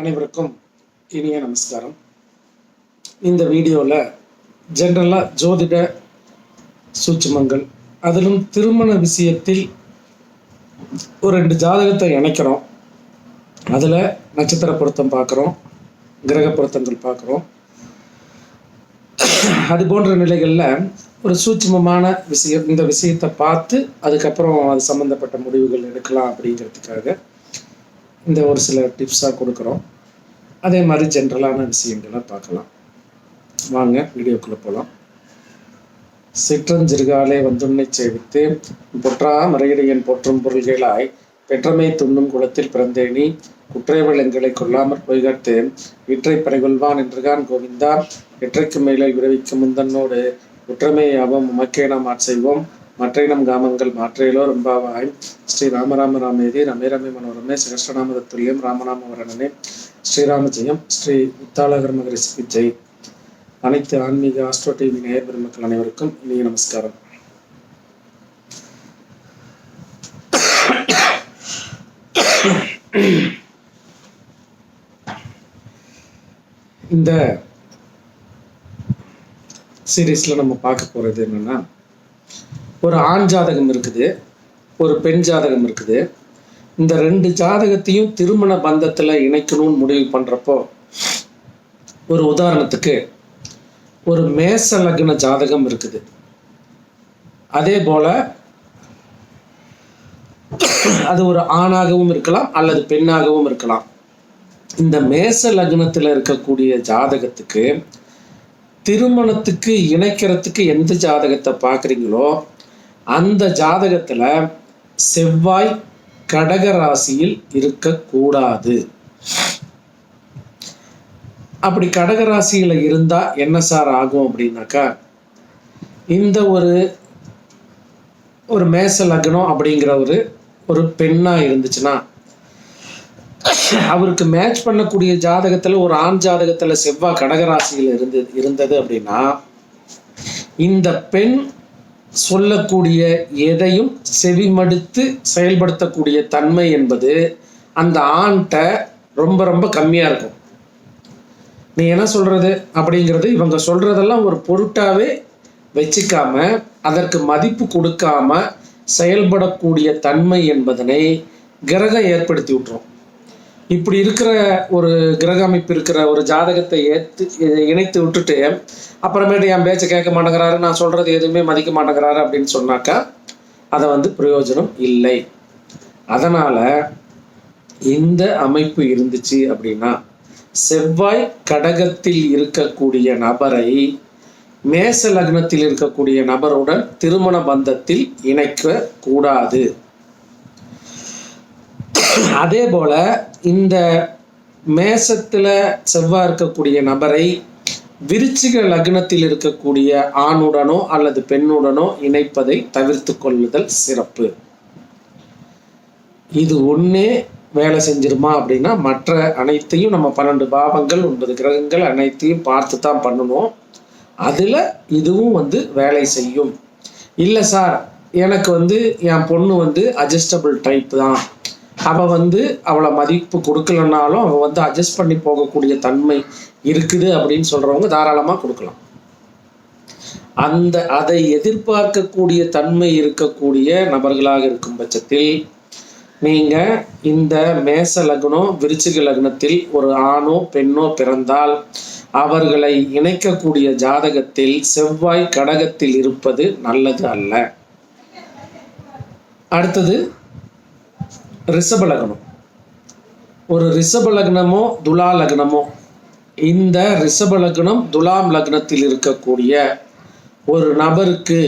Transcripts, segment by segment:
அனைவருக்கும் இனிய நமஸ்காரம். இந்த வீடியோவில் ஜென்ரலாக ஜோதிட சூட்சுமங்கள் அதிலும் திருமண விஷயத்தில் ஒரு ரெண்டு ஜாதகத்தை இணைக்கிறோம். அதில் நட்சத்திர பொருத்தம் பார்க்குறோம் கிரக பொருத்தங்கள் பார்க்குறோம். அது போன்ற நிலைகளில் ஒரு சூட்சுமமான விஷயம் இந்த விஷயத்தை பார்த்து அதுக்கப்புறம் அது சம்மந்தப்பட்ட முடிவுகள் எடுக்கலாம் அப்படிங்கிறதுக்காக இந்த ஒரு சில டிப்ஸாக கொடுக்குறோம். அதே மாதிரி ஜென்ரலான விஷயங்களை பார்க்கலாம். வாங்க வீடியோக்குள்ளே போகலாம் சிற்றஞ்சிறுகாலே வந்துன்னை சேவித்து பொற்றா மறையடியன் போற்றும் பொருள்களாய் பெற்றமை துண்ணும் குளத்தில் பிறந்தேனி குற்றை எங்களை கொல்லாமற் பொய்கட்டு இற்றை பறைகொள்வான் என்றுகான் கோவிந்தா எற்றைக்கு மேலே விரைவிக்கும் முந்தன்னோடு குற்றமே யாவும் உமக்கே நாம் ஆட்செய்வோம் மற்ற இனம் காமங்கள் மாற்றையிலோ ரொம்பாவாய். ஸ்ரீ ராமராம ராமேதி ரமே ரமே மனோரமே சகஸ்ரநாம துல்லியம் ராமநாம வரணனே. ஸ்ரீராம ஜெயம் ஸ்ரீ முத்தாளகர் மகரிஷிக்கு ஜெய். அனைத்து ஆன்மீக ஆஸ்ட்ரோ டிவி நேயர் பெருமக்கள் அனைவருக்கும் இனிய நமஸ்காரம். இந்த சீரீஸில் நம்ம பார்க்க போகிறது என்னன்னா ஒரு ஆண் ஜாதகம் இருக்குது ஒரு பெண் ஜாதகம் இருக்குது. இந்த ரெண்டு ஜாதகத்தையும் திருமண பந்தத்தில் இணைக்கணும்னு முடிவு பண்ணுறப்போ ஒரு உதாரணத்துக்கு ஒரு மேச லக்ன ஜாதகம் இருக்குது. அதே போல அது ஒரு ஆணாகவும் இருக்கலாம் அல்லது பெண்ணாகவும் இருக்கலாம். இந்த மேச லக்னத்தில் இருக்கக்கூடிய ஜாதகத்துக்கு திருமணத்துக்கு இணைக்கிறதுக்கு எந்த ஜாதகத்தை பார்க்குறீங்களோ அந்த ஜாதகத்தில் செவ்வாய் கடக ராசியில் இருக்கக்கூடாது. அப்படி கடக ராசியில் இருந்தால் என்ன சார் ஆகும் அப்படின்னாக்கா இந்த ஒரு ஒரு மேச லக்னம் அப்படிங்கிற ஒரு ஒரு பெண்ணாக இருந்துச்சுன்னா அவருக்கு மேட்ச் பண்ணக்கூடிய ஜாதகத்தில் ஒரு ஆண் ஜாதகத்தில் செவ்வாய் கடகராசியில் இருந்து இருந்தது அப்படின்னா இந்த பெண் சொல்லக்கூடிய எதையும் செவிமடுத்து செயல்படுத்தக்கூடிய தன்மை என்பது அந்த ஆண்கிட்ட ரொம்ப ரொம்ப கம்மியாக இருக்கும். நீ என்ன சொல்றது? அப்படிங்கிறது இவங்க சொல்றதெல்லாம் ஒரு பொருட்டாவே வச்சுக்காம அதற்கு மதிப்பு கொடுக்காம செயல்படக்கூடிய தன்மை என்பதனை கிரகம் ஏற்படுத்தி விட்டுரும். இப்படி இருக்கிற ஒரு கிரக அமைப்பு இருக்கிற ஒரு ஜாதகத்தை ஏற்று இணைத்து விட்டுட்டு அப்புறமேட்டு என் பேச்சை கேட்க மாட்டேங்கிறாரு நான் சொல்றது எதுவுமே மதிக்க மாட்டேங்கிறாரு அப்படின்னு சொன்னாக்கா அதை வந்து பிரயோஜனம் இல்லை. அதனால இந்த அமைப்பு இருந்துச்சு அப்படின்னா செவ்வாய் கடகத்தில் இருக்கக்கூடிய நபரை மேச லக்னத்தில் இருக்கக்கூடிய நபருடன் திருமண பந்தத்தில் இணைக்க கூடாது. அதே போல இந்த மேசத்துல செவ்வாய் இருக்கக்கூடிய நபரை விருச்சிக லக்னத்தில் இருக்கக்கூடிய ஆணுடனோ அல்லது பெண்ணுடனோ இணைப்பதை தவிர்த்து கொள்ளுதல் சிறப்பு. இது ஒன்னே வேலை செஞ்சிருமா அப்படின்னா மற்ற அனைத்தையும் நம்ம பன்னெண்டு பாவங்கள் ஒன்பது கிரகங்கள் அனைத்தையும் பார்த்து தான் பண்ணணும். அதில் இதுவும் வந்து வேலை செய்யும். இல்லை சார் எனக்கு வந்து என் பொண்ணு வந்து அட்ஜஸ்டபிள் டைப் தான். அவள் வந்து அவளை மதிப்பு கொடுக்கலனாலும் அவள் வந்து அட்ஜஸ்ட் பண்ணி போகக்கூடிய தன்மை இருக்குது அப்படின்னு சொல்கிறவங்க தாராளமாக கொடுக்கலாம். அந்த அதை எதிர்பார்க்கக்கூடிய தன்மை இருக்கக்கூடிய நபர்களாக இருக்கும் பட்சத்தில் நீங்க இந்த மேச லக்னம் விருச்சிக லக்னத்தில் ஒரு ஆணோ பெண்ணோ பிறந்தால் அவர்களை இணைக்கக்கூடிய ஜாதகத்தில் செவ்வாய் கடகத்தில் இருப்பது நல்லது அல்ல. அடுத்தது ரிஷப லக்னம் ஒரு ரிஷப லக்னமோ துலா லக்னமோ இந்த ரிஷப லக்னம் துலாம் லக்னத்தில் இருக்கக்கூடிய ஒரு நபருக்கு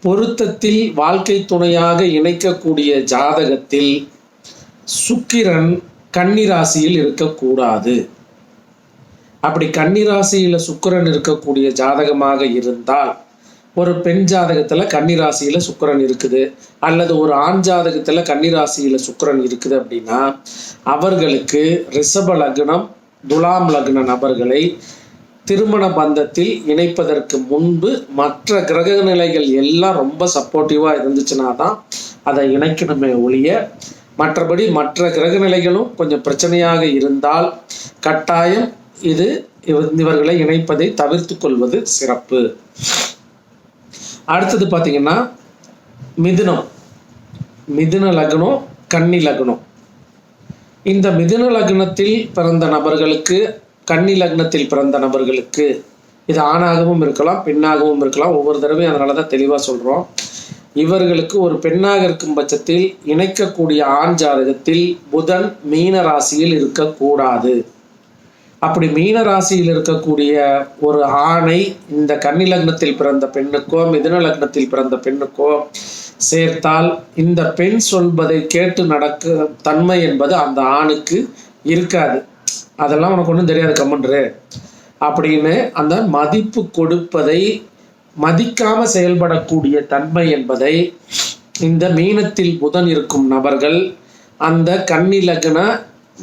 பொருத்தத்தில் வாழ்க்கை துணையாக இணைக்கக்கூடிய ஜாதகத்தில் சுக்கிரன் கன்னிராசியில் இருக்கக்கூடாது. அப்படி கன்னிராசியில் சுக்கிரன் இருக்கக்கூடிய ஜாதகமாக இருந்தால் ஒரு பெண் ஜாதகத்தில் கன்னிராசியில் சுக்கரன் இருக்குது. அல்லது ஒரு ஆண் ஜாதகத்தில் கன்னிராசியில் சுக்கரன் இருக்குது அப்படின்னா அவர்களுக்கு ரிஷப லக்னம் துலாம் லக்ன நபர்களை திருமண பந்தத்தில் இணைப்பதற்கு முன்பு மற்ற கிரக நிலைகள் எல்லாம் ரொம்ப சப்போர்ட்டிவாக இருந்துச்சுன்னா தான் அதை இணைக்கணுமே ஒழிய மற்றபடி மற்ற கிரக நிலைகளும் கொஞ்சம் பிரச்சனையாக இருந்தால் கட்டாயம் இது இவர்களை இணைப்பதை தவிர்த்து கொள்வது சிறப்பு. அடுத்தது பார்த்தீங்கன்னா மிதுனம். மிதுன லக்னம் கன்னி லக்னம். இந்த மிதுன லக்னத்தில் பிறந்த நபர்களுக்கு கன்னி லக்னத்தில் பிறந்த நபர்களுக்கு இது ஆணாகவும் இருக்கலாம் பெண்ணாகவும் இருக்கலாம். ஒவ்வொரு தடவையும் அதனால தான் தெளிவாக சொல்கிறோம் இவர்களுக்கு ஒரு பெண்ணாக இருக்கும் பட்சத்தில் இணைக்கக்கூடிய ஆண் ஜாதகத்தில் புதன் மீன ராசியில் இருக்கக்கூடாது. அப்படி மீன ராசியில் இருக்கக்கூடிய ஒரு ஆணை இந்த கன்னி லக்னத்தில் பிறந்த பெண்ணுக்கோ மிதுன லக்னத்தில் பிறந்த பெண்ணுக்கோ சேர்த்தால் இந்த பெண் சொல்வதை கேட்டு நடக்க தன்மை என்பது அந்த ஆணுக்கு இருக்காது. அதெல்லாம் உனக்கு ஒன்றும் தெரியாது கம்மன்று அப்படின்னு அந்த மதிப்பு கொடுப்பதை மதிக்காம செயல்படக்கூடிய தன்மை என்பதை இந்த மீனத்தில் புதன் இருக்கும் நபர்கள் அந்த கன்னி லக்ன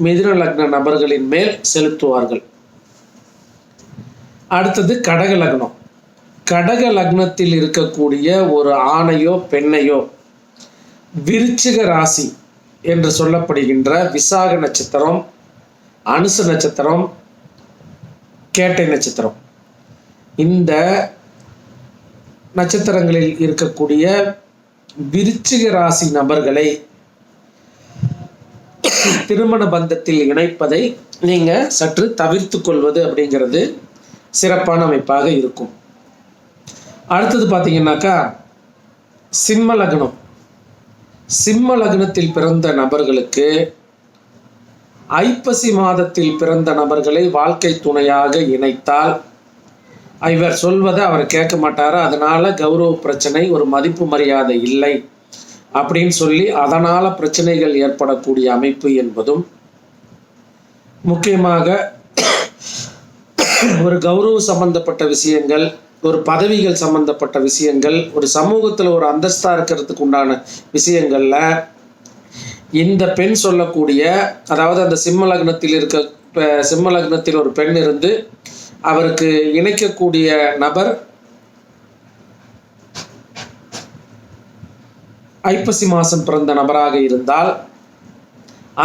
மிதுன லக்ன நபர்களின் மேல் செலுத்துவார்கள். அடுத்தது கடக லக்னம். கடக லக்னத்தில் இருக்கக்கூடிய ஒரு ஆணையோ பெண்ணையோ விருச்சிக ராசி என்று சொல்லப்படுகின்ற விசாக நட்சத்திரம் அனுச நட்சத்திரம் கேட்டை நட்சத்திரம். இந்த நட்சத்திரங்களில் இருக்கக்கூடிய விருச்சிக ராசி நபர்களை திருமண பந்தத்தில் இணைப்பதை நீங்க சற்று தவிர்த்து கொள்வது அப்படிங்கிறது சிறப்பான அமைப்பாக இருக்கும். அடுத்தது பார்த்தீங்கன்னாக்கா சிம்ம லக்னம். சிம்ம லக்னத்தில் பிறந்த நபர்களுக்கு ஐப்பசி மாதத்தில் பிறந்த நபர்களை வாழ்க்கை துணையாக இணைத்தால் இவர் சொல்வதை அவர் கேட்க மாட்டார்? அதனால கௌரவ பிரச்சனை ஒரு மதிப்பு மரியாதை இல்லை. அப்படின்னு சொல்லி அதனால பிரச்சனைகள் ஏற்படக்கூடிய அமைப்பு என்பதும் முக்கியமாக ஒரு கௌரவ சம்பந்தப்பட்ட விஷயங்கள் ஒரு பதவிகள் சம்பந்தப்பட்ட விஷயங்கள் ஒரு சமூகத்தில் ஒரு அந்தஸ்தா இருக்கிறதுக்கு உண்டான விஷயங்கள்ல இந்த பெண் சொல்லக்கூடிய அதாவது அந்த சிம்ம லக்னத்தில் இருக்க சிம்ம லக்னத்தில் ஒரு பெண் இருந்து அவருக்கு இணைக்கக்கூடிய நபர் ஐப்பசி மாதம் பிறந்த நபராக இருந்தால்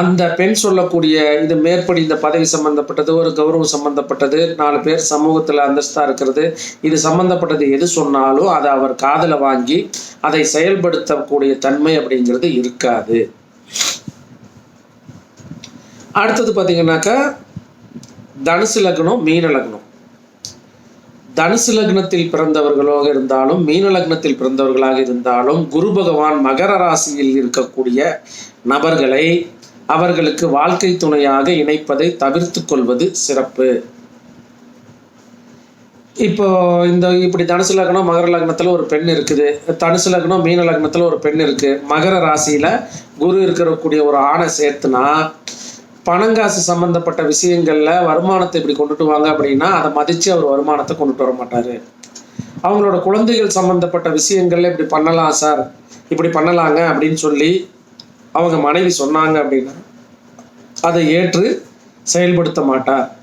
அந்த பெண் சொல்லக்கூடிய இது மேற்படி இந்த பதவி சம்பந்தப்பட்டது ஒரு கௌரவம் சம்பந்தப்பட்டது நாலு பேர் சமூகத்தில் அந்தஸ்தா இருக்கிறது இது சம்பந்தப்பட்டது எது சொன்னாலும் அதை அவர் காதல வாங்கி அதை செயல்படுத்தக்கூடிய தன்மை அப்படிங்கிறது இருக்காது. அடுத்தது பார்த்தீங்கன்னாக்கா தனுசு லக்னம் மீன லக்னம். தனுசு லக்னத்தில் பிறந்தவர்களாக இருந்தாலும் மீன லக்னத்தில் பிறந்தவர்களாக இருந்தாலும் குரு பகவான் மகர ராசியில் இருக்கக்கூடிய நபர்களை அவர்களுக்கு வாழ்க்கை துணையாக இணைப்பதை தவிர்த்து கொள்வது சிறப்பு. இப்போ இந்த இப்படி தனுசு லக்னம் மகர லக்னத்தில் ஒரு பெண் இருக்குது. தனுசு லக்னம் மீன லக்னத்தில் ஒரு பெண் இருக்கு. மகர ராசியில குரு இருக்கக்கூடிய ஒரு ஆணை சேர்த்துனா பணங்காசு சம்பந்தப்பட்ட விஷயங்கள்ல வருமானத்தை இப்படி கொண்டுட்டு வாங்க அப்படின்னா அதை மதிச்சு அவர் வருமானத்தை கொண்டுட்டு வர மாட்டாரு. அவங்களோட குழந்தைகள் சம்பந்தப்பட்ட விஷயங்கள்ல இப்படி பண்ணலாம் சார் இப்படி பண்ணலாங்க அப்படின்னு சொல்லி அவங்க மனைவி சொன்னாங்க அப்படின்னா அதை ஏற்று செயல்படுத்த மாட்டார்.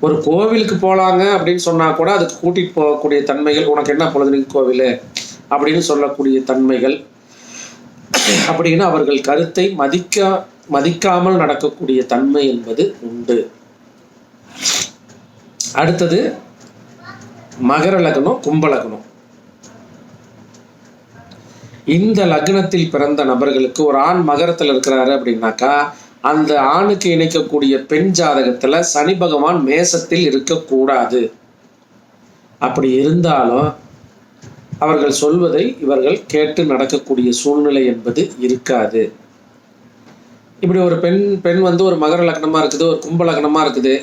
ஒரு கோவிலுக்கு போலாங்க அப்படின்னு சொன்னா கூட அதுக்கு கூட்டிட்டு போகக்கூடிய தன்மைகள் உனக்கு என்ன பொழுதுனிக்கு கோவில்? அப்படின்னு சொல்லக்கூடிய தன்மைகள். அப்படின்னு அவர்கள் கருத்தை மதிக்க மதிக்காமல் நடக்கக்கூடிய தன்மை என்பது உண்டு. அடுத்தது மகர லக்னம் கும்ப லக்னம். இந்த லக்னத்தில் பிறந்த நபர்களுக்கு ஒரு ஆண் மகரத்தில் இருக்கிறாரு அப்படின்னாக்கா அந்த ஆணுக்கு இணைக்கக்கூடிய பெண் ஜாதகத்துல சனி பகவான் மேசத்தில் இருக்கக்கூடாது. அப்படி இருந்தாலும் அவர்கள் சொல்வதை இவர்கள் கேட்டு நடக்கக்கூடிய சூழ்நிலை என்பது இருக்காது. இப்படி ஒரு பெண் பெண் வந்து ஒரு மகர லக்னமா இருக்குது ஒரு கும்ப லக்னமா இருக்குது.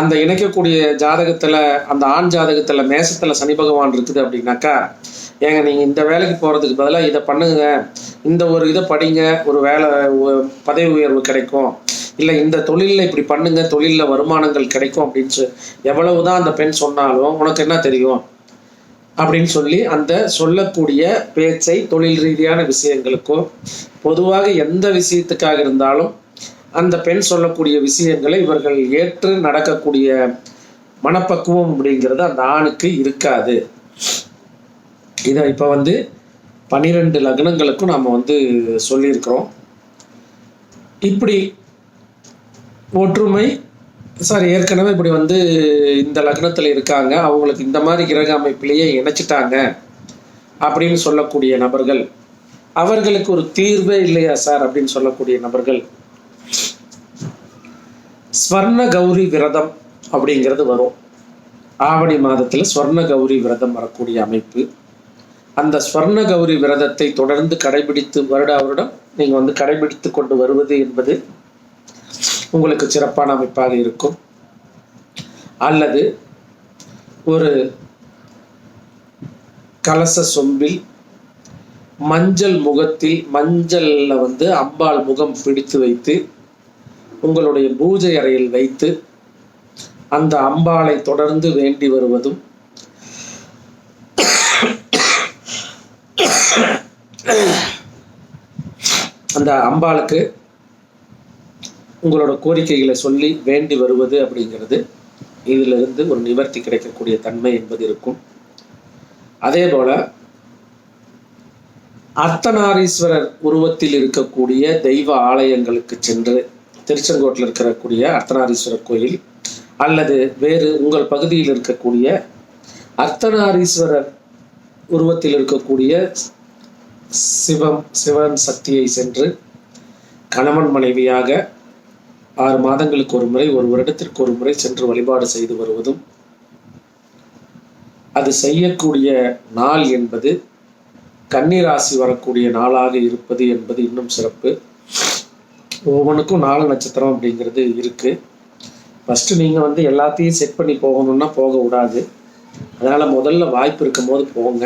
அந்த இணைக்கக்கூடிய ஜாதகத்துல அந்த ஆண் ஜாதகத்துல மேசத்துல சனி பகவான் இருக்குது அப்படின்னாக்கா ஏங்க நீங்க இந்த வேலைக்கு போறதுக்கு பதிலாக இதை பண்ணுங்க. இந்த ஒரு இதை படிங்க. ஒரு வேலை பதவி உயர்வு கிடைக்கும். இல்லை இந்த தொழிலில் இப்படி பண்ணுங்க. தொழிலில் வருமானங்கள் கிடைக்கும் அப்படின்னு எவ்வளவு எவ்வளவுதான் அந்த பெண் சொன்னாலும் உனக்கு என்ன தெரியும்? அப்படின்னு சொல்லி அந்த சொல்லக்கூடிய பேச்சை தொழில் ரீதியான விஷயங்களுக்கோ பொதுவாக எந்த விஷயத்துக்காக இருந்தாலும் அந்த பெண் சொல்லக்கூடிய விஷயங்களை இவர்கள் ஏற்று நடக்கக்கூடிய மனப்பக்குவம் அப்படிங்கிறது அந்த ஆணுக்கு இருக்காது. இதை இப்போ வந்து பன்னிரெண்டு லக்னங்களுக்கும் நாம் வந்து சொல்லியிருக்கிறோம். இப்படி ஒற்றுமை சார் ஏற்கனவே இப்படி வந்து இந்த லக்னத்தில் இருக்காங்க. அவங்களுக்கு இந்த மாதிரி கிரக அமைப்பிலேயே இணைச்சிட்டாங்க அப்படின்னு சொல்லக்கூடிய நபர்கள். அவர்களுக்கு ஒரு தீர்வே இல்லையா சார் அப்படின்னு சொல்லக்கூடிய நபர்கள்? ஸ்வர்ண கௌரி விரதம் அப்படிங்கிறது வரும். ஆவணி மாதத்தில் ஸ்வர்ண கௌரி விரதம் வரக்கூடிய அமைப்பு. அந்த ஸ்வர்ண கௌரி விரதத்தை தொடர்ந்து கடைபிடித்து வருட வருடம் நீங்கள் வந்து கடைபிடித்து கொண்டு வருவது என்பது உங்களுக்கு சிறப்பான அமைப்பாக இருக்கும். அல்லது ஒரு கலச சொம்பில் மஞ்சள் முகத்தில் மஞ்சளில் வந்து அம்பாள் முகம் பிடித்து வைத்து உங்களுடைய பூஜை அறையில் வைத்து அந்த அம்பாளை தொடர்ந்து வேண்டி வருவதும் அந்த அம்பாளுக்கு உங்களோட கோரிக்கைகளை சொல்லி வேண்டி வருவது அப்படிங்கிறது இதிலிருந்து ஒரு நிவர்த்தி கிடைக்கக்கூடிய தன்மை என்பது இருக்கும். அதே போல அர்த்தநாரீஸ்வரர் உருவத்தில் இருக்கக்கூடிய தெய்வ ஆலயங்களுக்கு சென்று திருச்செங்கோட்டில் இருக்கக்கூடிய அர்த்தநாரீஸ்வரர் கோயில் அல்லது வேறு உங்கள் பகுதியில் இருக்கக்கூடிய அர்த்தநாரீஸ்வரர் உருவத்தில் இருக்கக்கூடிய சிவம் சிவன் சக்தியை சென்று கணவன் மனைவியாக ஆறு மாதங்களுக்கு ஒரு முறை ஒரு வருடத்திற்கு ஒரு முறை சென்று வழிபாடு செய்து வருவதும் அது செய்யக்கூடிய நாள் என்பது கன்னிராசி வரக்கூடிய நாளாக இருப்பது என்பது இன்னும் சிறப்பு. ஒவ்வொன்றுக்கும் நாலு நட்சத்திரம் அப்படிங்கிறது இருக்கு. ஃபஸ்ட்டு நீங்கள் வந்து எல்லாத்தையும் செட் பண்ணி போகணும்னா போக விடாது. அதனால் முதல்ல வாய்ப்பு இருக்கும் போது போங்க.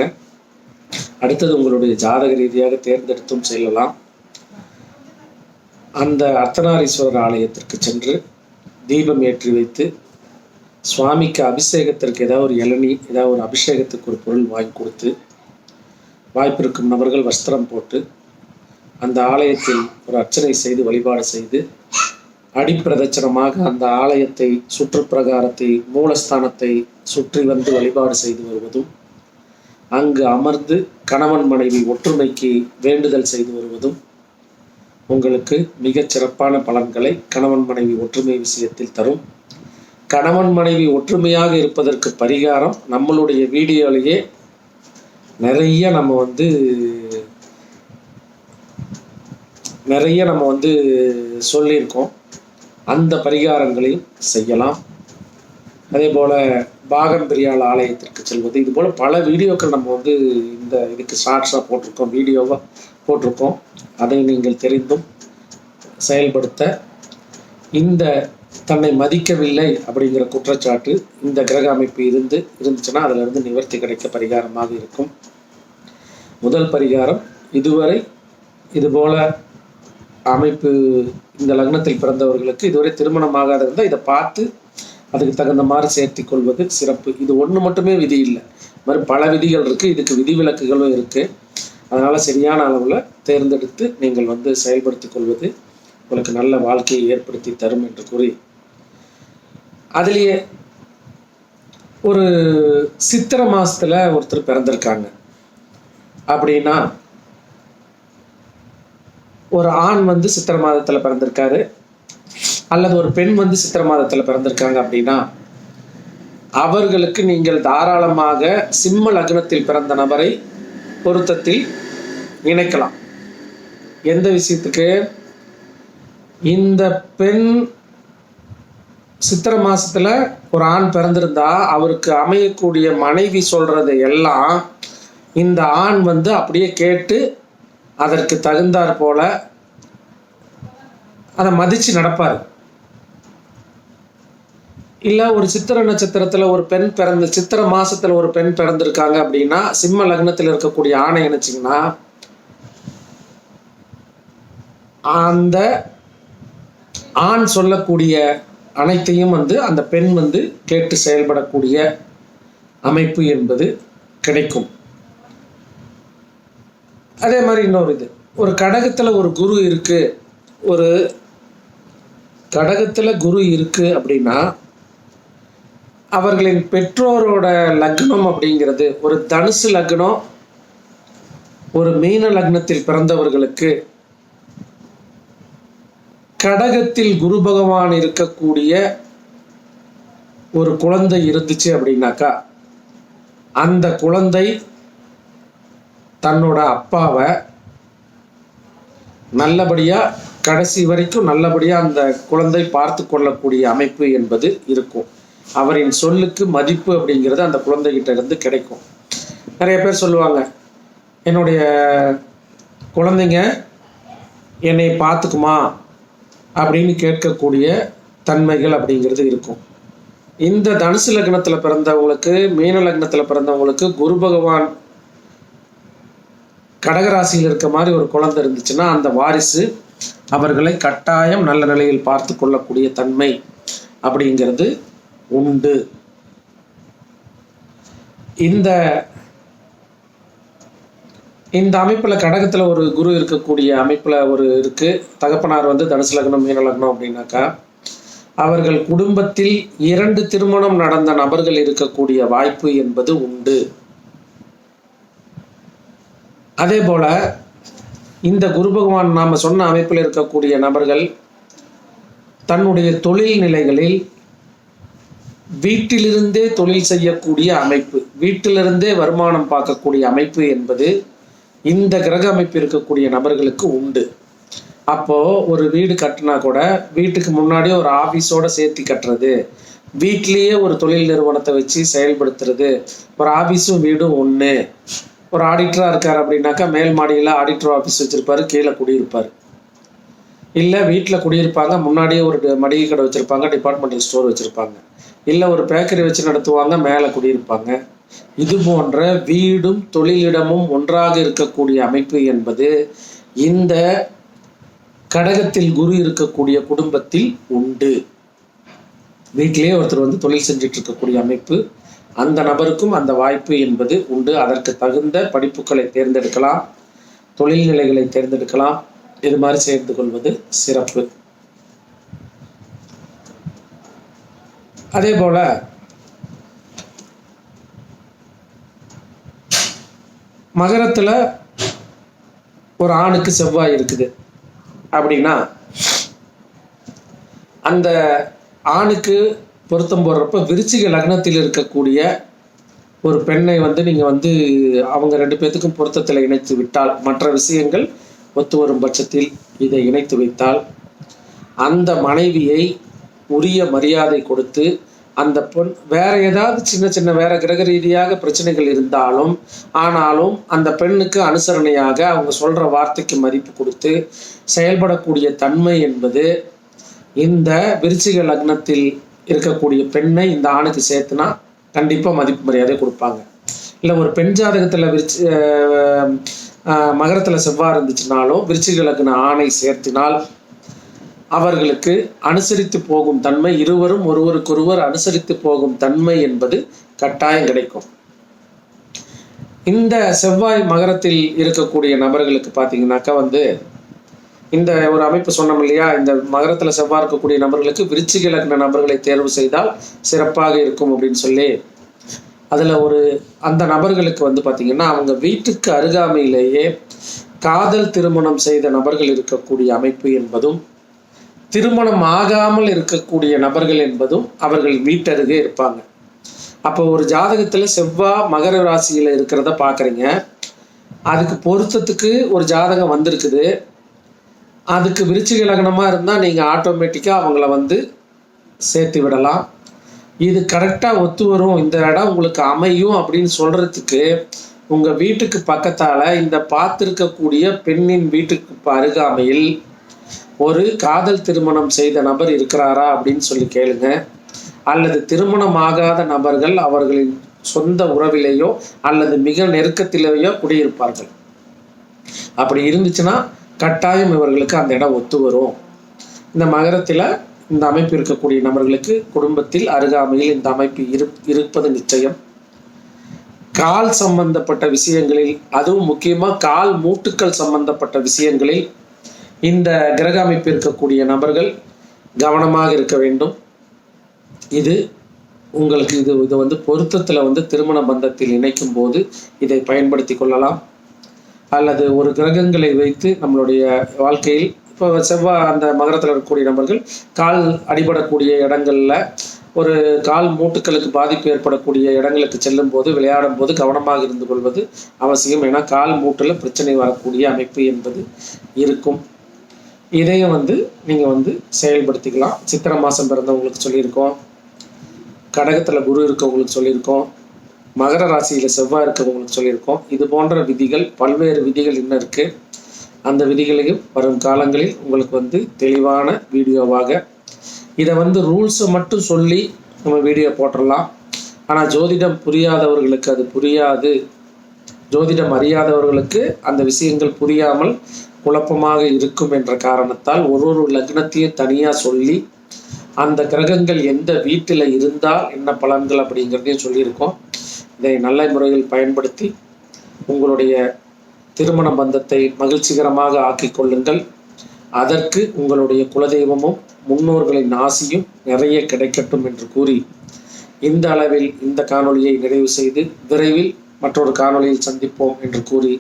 அடுத்தது உங்களுடைய ஜாதக ரீதியாக தேர்ந்தெடுத்தும் செல்லலாம். அந்த அர்த்தநாரீஸ்வரர் ஆலயத்திற்கு சென்று தீபம் ஏற்றி வைத்து சுவாமிக்கு அபிஷேகத்திற்கு ஏதாவது ஒரு இளநி ஏதாவது ஒரு அபிஷேகத்துக்கு ஒரு பொருள் வாங்கி கொடுத்து வாய்ப்பு இருக்கும் நபர்கள் வஸ்திரம் போட்டு அந்த ஆலயத்தில் ஒரு அர்ச்சனை செய்து வழிபாடு செய்து அடிப்பிரதட்சணமாக அந்த ஆலயத்தை சுற்றுப்பிரகாரத்தை மூலஸ்தானத்தை சுற்றி வந்து வழிபாடு செய்து வருவதும் அங்கு அமர்ந்து கணவன் மனைவி ஒற்றுமைக்கு வேண்டுதல் செய்து வருவதும் உங்களுக்கு மிகச் சிறப்பான பலன்களை கணவன் மனைவி ஒற்றுமை விஷயத்தில் தரும். கணவன் மனைவி ஒற்றுமையாக இருப்பதற்கு பரிகாரம் நம்மளுடைய வீடியோலேயே நிறைய நம்ம வந்து நிறைய நம்ம வந்து சொல்லியிருக்கோம். அந்த பரிகாரங்களையும் செய்யலாம். அதே போல் பாகம் பெரியாள் ஆலயத்திற்கு செல்வது. இது போல் பல வீடியோக்கள் நம்ம வந்து இந்த இதுக்கு ஷார்ட்ஸாக போட்டிருக்கோம் வீடியோவாக போட்டிருக்கோம். அதை நீங்கள் தெரிந்தும் செயல்படுத்த இந்த தன்னை மதிக்கவில்லை அப்படிங்கிற குற்றச்சாட்டு இந்த கிரக அமைப்பு இருந்து இருந்துச்சுன்னா அதிலிருந்து நிவர்த்தி கிடைக்க பரிகாரமாக இருக்கும். முதல் பரிகாரம் இதுவரை இதுபோல அமைப்பு இந்த லக்னத்தில் பிறந்தவர்களுக்கு இதுவரை திருமணமாகாத இருந்தால் இதை பார்த்து அதுக்கு தகுந்த மாதிரி சேர்த்தி கொள்வது சிறப்பு. இது ஒன்று மட்டுமே விதி இல்லை. இது மாதிரி பல விதிகள் இருக்குது இதுக்கு விதிவிலக்குகளும் இருக்குது அதனால் சரியான அளவில் தேர்ந்தெடுத்து நீங்கள் வந்து செயல்படுத்திக் கொள்வது உங்களுக்கு நல்ல வாழ்க்கையை ஏற்படுத்தி தரும் என்று கூறி அதுலேயே ஒரு சித்திரை மாதத்தில் ஒருத்தர் பிறந்திருக்காங்க. அப்படின்னா ஒரு ஆண் வந்து சித்திரை மாதத்தில் பிறந்திருக்காரு. அல்லது ஒரு பெண் வந்து சித்திர மாதத்துல பிறந்திருக்காங்க அப்படின்னா அவர்களுக்கு நீங்கள் தாராளமாக சிம்ம லக்னத்தில் பிறந்த நபரை பொருத்தத்தில் இணைக்கலாம். எந்த விஷயத்துக்கு? இந்த பெண் சித்திரை மாசத்துல ஒரு ஆண் பிறந்திருந்தா அவருக்கு அமையக்கூடிய மனைவி சொல்றது எல்லாம் இந்த ஆண் வந்து அப்படியே கேட்டு அதற்கு தகுந்தாற் போல அதை மதிச்சு நடப்பார். இல்லை ஒரு சித்திர நட்சத்திரத்தில் ஒரு பெண் பிறந்த சித்திரை மாதத்தில் ஒரு பெண் பிறந்திருக்காங்க அப்படின்னா சிம்ம லக்னத்தில் இருக்கக்கூடிய ஆணை நினைச்சிங்கன்னா அந்த ஆண் சொல்லக்கூடிய அனைத்தையும் வந்து அந்த பெண் வந்து கேட்டு செயல்படக்கூடிய அமைப்பு என்பது கிடைக்கும். அதே மாதிரி இன்னொரு இது. ஒரு கடகத்தில் ஒரு குரு இருக்கு. ஒரு கடகத்தில் குரு இருக்கு அப்படின்னா அவர்களின் பெற்றோரோட லக்னம் அப்படிங்கிறது ஒரு தனுசு லக்னம் ஒரு மீன லக்னத்தில் பிறந்தவர்களுக்கு கடகத்தில் குரு பகவான் இருக்கக்கூடிய ஒரு குழந்தை இருந்துச்சு அப்படின்னாக்கா அந்த குழந்தை தன்னோட அப்பாவை நல்லபடியா கடைசி வரைக்கும் நல்லபடியா அந்த குழந்தை பார்த்து கொள்ளக்கூடிய அமைப்பு என்பது இருக்கும். அவரின் சொல்லுக்கு மதிப்பு அப்படிங்கிறது அந்த குழந்தைகிட்ட இருந்து கிடைக்கும். நிறைய பேர் சொல்லுவாங்க என்னுடைய குழந்தைங்க என்னை பார்த்துக்குமா? அப்படின்னு கேட்கக்கூடிய தன்மைகள் அப்படிங்கிறது இருக்கும். இந்த தனுசு லக்னத்தில் பிறந்தவங்களுக்கு மீன லக்னத்தில் பிறந்தவங்களுக்கு குரு பகவான் கடகராசியில் இருக்க மாதிரி ஒரு குழந்தை இருந்துச்சுன்னா அந்த வாரிசு அவர்களை கட்டாயம் நல்ல நிலையில் பார்த்து கொள்ளக்கூடிய தன்மை அப்படிங்கிறது உண்டு. இந்த இந்த அமைப்பில் கடகத்தில் ஒரு குரு இருக்கக்கூடிய அமைப்பில் ஒரு இருக்கு. தகப்பனார் வந்து தனுசு லக்னம் மீன லக்னம் அப்படின்னாக்கா அவர்கள் குடும்பத்தில் இரண்டு திருமணம் நடந்த நபர்கள் இருக்கக்கூடிய வாய்ப்பு என்பது உண்டு. அதே போல இந்த குரு பகவான் நாம் சொன்ன அமைப்பில் இருக்கக்கூடிய நபர்கள் தன்னுடைய தொழில் நிலைகளில் வீட்டிலிருந்தே தொழில் செய்யக்கூடிய அமைப்பு வீட்டிலிருந்தே வருமானம் பார்க்கக்கூடிய அமைப்பு என்பது இந்த கிரக அமைப்பு இருக்கக்கூடிய நபர்களுக்கு உண்டு. அப்போ ஒரு வீடு கட்டினா கூட வீட்டுக்கு முன்னாடி ஒரு ஆபீஸோட சேர்த்து கட்டுறது வீட்லேயே ஒரு தொழில் நிறுவனத்தை வச்சு செயல்படுத்துறது ஒரு ஆபீஸும் வீடும் ஒன்று ஒரு ஆடிட்டராக இருக்கார் அப்படின்னாக்கா மேல் மாடியில் ஆடிட்டர் ஆஃபீஸ் வச்சுருப்பாரு கீழே குடியிருப்பார். இல்லை வீட்டில் குடியிருப்பாங்க முன்னாடியே ஒரு மளிகை கடை வச்சுருப்பாங்க டிபார்ட்மெண்டல் ஸ்டோர் வச்சுருப்பாங்க. இல்லை ஒரு பேக்கரி வச்சு நடத்துவாங்க மேலே குடியிருப்பாங்க. இது போன்ற வீடும் தொழிலிடமும் ஒன்றாக இருக்கக்கூடிய அமைப்பு என்பது இந்த கடகத்தில் குரு இருக்கக்கூடிய குடும்பத்தில் உண்டு. வீட்டிலேயே ஒருத்தர் வந்து தொழில் செஞ்சுட்டு இருக்கக்கூடிய அமைப்பு அந்த நபருக்கும் அந்த வாய்ப்பு என்பது உண்டு. அதற்கு தகுந்த படிப்புகளை தேர்ந்தெடுக்கலாம் தொழில் நிலைகளை தேர்ந்தெடுக்கலாம். இது மாதிரி சேர்ந்து கொள்வது சிறப்பு. அதே போல மகரத்தில் ஒரு ஆணுக்கு செவ்வாய் இருக்குது. அப்படின்னா அந்த ஆணுக்கு பொருத்தம் போடுறப்ப விருச்சிக லக்னத்தில் இருக்கக்கூடிய ஒரு பெண்ணை வந்து நீங்கள் வந்து அவங்க ரெண்டு பேர்த்துக்கும் பொருத்தத்தில் இணைத்து விட்டால் மற்ற விஷயங்கள் ஒத்து வரும் பட்சத்தில் இதை இணைத்து வைத்தால் அந்த மனைவியை உரிய மரியாதை கொடுத்து அந்த பொன் வேற ஏதாவது சின்ன சின்ன வேற கிரக ரீதியாக பிரச்சனைகள் இருந்தாலும் ஆனாலும் அந்த பெண்ணுக்கு அனுசரணையாக அவங்க சொல்ற வார்த்தைக்கு மதிப்பு கொடுத்து செயல்படக்கூடிய தன்மை என்பது இந்த விருச்சிக லக்னத்தில் இருக்கக்கூடிய பெண்ணை இந்த ஆணுக்கு சேர்த்துனா கண்டிப்பா மதிப்பு மரியாதை கொடுப்பாங்க. இல்லை ஒரு பெண் ஜாதகத்துல விருச்சி அஹ் மகரத்துல செவ்வாய் இருந்துச்சுனாலும் விருச்சிக லக்ன ஆணை சேர்த்தினால் அவர்களுக்கு அனுசரித்து போகும் தன்மை இருவரும் ஒருவருக்கொருவர் அனுசரித்து போகும் தன்மை என்பது கட்டாயம் கிடைக்கும். இந்த செவ்வாய் மகரத்தில் இருக்கக்கூடிய நபர்களுக்கு பார்த்தீங்கன்னாக்கா வந்து இந்த ஒரு அமைப்பு சொன்னோம் இல்லையா இந்த மகரத்தில் செவ்வாய் இருக்கக்கூடிய நபர்களுக்கு விருச்சிக லக்ன நபர்களை தேர்வு செய்தால் சிறப்பாக இருக்கும் அப்படின்னு சொல்லி அதில் ஒரு அந்த நபர்களுக்கு வந்து பார்த்தீங்கன்னா அவங்க வீட்டுக்கு அருகாமையிலேயே காதல் திருமணம் செய்த நபர்கள் இருக்கக்கூடிய அமைப்பு என்பதும் திருமணம் ஆகாமல் இருக்கக்கூடிய நபர்கள் என்பதும் அவர்கள் வீட்டருகே இருப்பாங்க. அப்போ ஒரு ஜாதகத்தில் செவ்வாய் மகர ராசியில் இருக்கிறத பார்க்குறீங்க அதுக்கு பொருத்தத்துக்கு ஒரு ஜாதகம் வந்திருக்குது. அதுக்கு விருச்சிக லக்னமாக இருந்தால் நீங்கள் ஆட்டோமேட்டிக்காக அவங்கள வந்து சேர்த்து விடலாம். இது கரெக்டாக ஒத்து வரும். இந்த இடம் உங்களுக்கு அமையும் அப்படின்னு சொல்கிறதுக்கு உங்கள் வீட்டுக்கு பக்கத்தால் இந்த பார்த்துருக்கக்கூடிய பெண்ணின் வீட்டுக்கு அருகாமையில் ஒரு காதல் திருமணம் செய்த நபர் இருக்கிறாரா அப்படின்னு சொல்லி கேளுங்க. அல்லது திருமணம் ஆகாத நபர்கள் அவர்களின் சொந்த உறவிலேயோ அல்லது மிக நெருக்கத்திலேயோ குடியிருப்பார்கள். அப்படி இருந்துச்சுன்னா கட்டாயம் இவர்களுக்கு அந்த இடம் ஒத்து வரும். இந்த மகரத்தில் இந்த அமைப்பு இருக்கக்கூடிய நபர்களுக்கு குடும்பத்தில் அருகாமையில் இந்த அமைப்பு இரு இருப்பது நிச்சயம். கால் சம்பந்தப்பட்ட விஷயங்களில் அதுவும் முக்கியமாக கால் மூட்டுக்கள் சம்பந்தப்பட்ட விஷயங்களில் இந்த கிரக அமைப்பு இருக்கக்கூடிய நபர்கள் கவனமாக இருக்க வேண்டும். இது உங்களுக்கு இது இது வந்து பொருத்தத்தில் வந்து திருமண பந்தத்தில் இணைக்கும் போது இதை பயன்படுத்தி கொள்ளலாம். அல்லது ஒரு கிரகங்களை வைத்து நம்மளுடைய வாழ்க்கையில் இப்போ செவ்வாய் அந்த மகரத்தில் இருக்கக்கூடிய நபர்கள் கால் அடிபடக்கூடிய இடங்களில் ஒரு கால் மூட்டுக்களுக்கு பாதிப்பு ஏற்படக்கூடிய இடங்களுக்கு செல்லும் போது விளையாடும் போது கவனமாக இருந்து கொள்வது அவசியம். ஏன்னா கால் மூட்டில் பிரச்சனை வரக்கூடிய அமைப்பு என்பது இருக்கும். இதையும் வந்து நீங்கள் வந்து செயல்படுத்திக்கலாம். சித்திரை மாதம் பிறந்தவங்களுக்கு சொல்லியிருக்கோம். கடகத்தில் குரு இருக்கவங்களுக்கு சொல்லியிருக்கோம். மகர ராசியில் செவ்வாய் இருக்கவங்களுக்கு சொல்லியிருக்கோம். இது போன்ற விதிகள் பல்வேறு விதிகள் இன்னும் இருக்குது அந்த விதிகளையும் வரும் காலங்களில் உங்களுக்கு வந்து தெளிவான வீடியோவாக இதை வந்து ரூல்ஸை மட்டும் சொல்லி நம்ம வீடியோ போட்டுடலாம் ஆனால் ஜோதிடம் புரியாதவர்களுக்கு அது புரியாது. ஜோதிடம் அறியாதவர்களுக்கு அந்த விஷயங்கள் புரியாமல் குழப்பமாக இருக்கும் என்ற காரணத்தால் ஒரு ஒரு லக்னத்தையும் தனியாக சொல்லி அந்த கிரகங்கள் எந்த வீட்டில் இருந்தால் என்ன பலன்கள் அப்படிங்கிறதையும் சொல்லியிருக்கோம். இதை நல்ல முறையில் பயன்படுத்தி உங்களுடைய திருமண பந்தத்தை மகிழ்ச்சிகரமாக ஆக்கிக் கொள்ளுங்கள். அதற்கு உங்களுடைய குலதெய்வமும் முன்னோர்களின் ஆசியும் நிறைய கிடைக்கட்டும் என்று கூறி இந்த அளவில் இந்த காணொளியை நிறைவு செய்து விரைவில் மற்றொரு காணொளியில் சந்திப்போம் என்று கூறி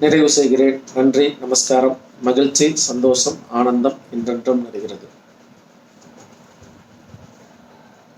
நிறைவு செய்கிறேன். நன்றி நமஸ்காரம் மகிழ்ச்சி சந்தோஷம் ஆனந்தம் என்றென்றும் நிறைகிறது.